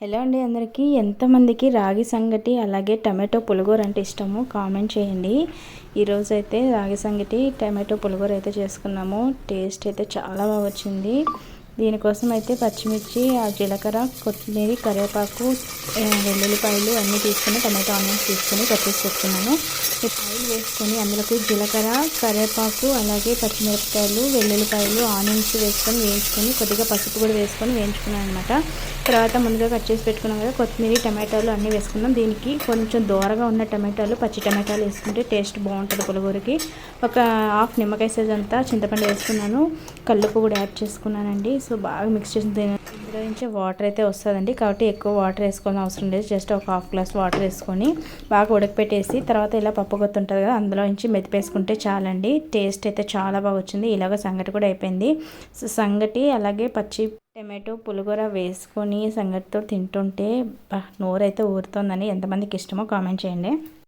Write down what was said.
Hello అండి అందరికీ. ఎంతమందికి రాగి సంగటి అలాగే టమాటో పులిగోర అంటే ఇష్టమో కామెంట్ చేయండి. ఈరోజు అయితే రాగి సంగటి టమాటో పులిగోర అయితే చేసుకున్నాము. టేస్ట్ అయితే చాలా బాగా వచ్చింది. దీనికోసం అయితే పచ్చిమిర్చి ఆ జీలకర్ర కొత్తిమీర కరివేపాకు వెల్లుల్లిపాయలు అన్నీ తీసుకొని టమాటో ఆనియన్స్ తీసుకొని కట్టేసి పెట్టుకున్నాను. పాయలు వేసుకొని అందులోకి జీలకర్ర కరివేపాకు అలాగే పచ్చిమిరపకాయలు వెల్లుల్లిపాయలు ఆనియన్స్ వేసుకొని వేయించుకొని కొద్దిగా పసుపు కూడా వేసుకొని వేయించుకున్నాను అనమాట తర్వాత ముందుగా కట్ చేసి పెట్టుకున్నాం కదా కొత్తిమీర టమాటాలు అన్నీ వేసుకున్నాం. దీనికి కొంచెం దూరగా ఉన్న టమాటాలు పచ్చి టమాటాలు వేసుకుంటే టేస్ట్ బాగుంటుంది పులిగూరకి ఒక హాఫ్ నిమ్మకాయ సైజ్ అంతా చింతపండు వేసుకున్నాను. కల్లుపు కూడా యాడ్ చేసుకున్నానండి. సో బాగా మిక్స్ చేసి ఇందులో నుంచి వాటర్ అయితే వస్తుందండి. కాబట్టి ఎక్కువ వాటర్ వేసుకోవాల్సిన అవసరం లేదు. జస్ట్ ఒక హాఫ్ గ్లాస్ వాటర్ వేసుకొని బాగా ఉడకపెట్టేసి తర్వాత ఇలా పప్పు కొత్త ఉంటుంది కదా అందులో నుంచి మెతిపేసుకుంటే చాలండి. టేస్ట్ అయితే చాలా బాగా వచ్చింది. ఇలాగ సంగటి కూడా అయిపోయింది. సో సంగటి అలాగే పచ్చి టమాటో పులిగూర వేసుకొని సంగటితో తింటుంటే నోరైతే ఊరుతుందని ఎంతమందికి ఇష్టమో కామెంట్ చేయండి.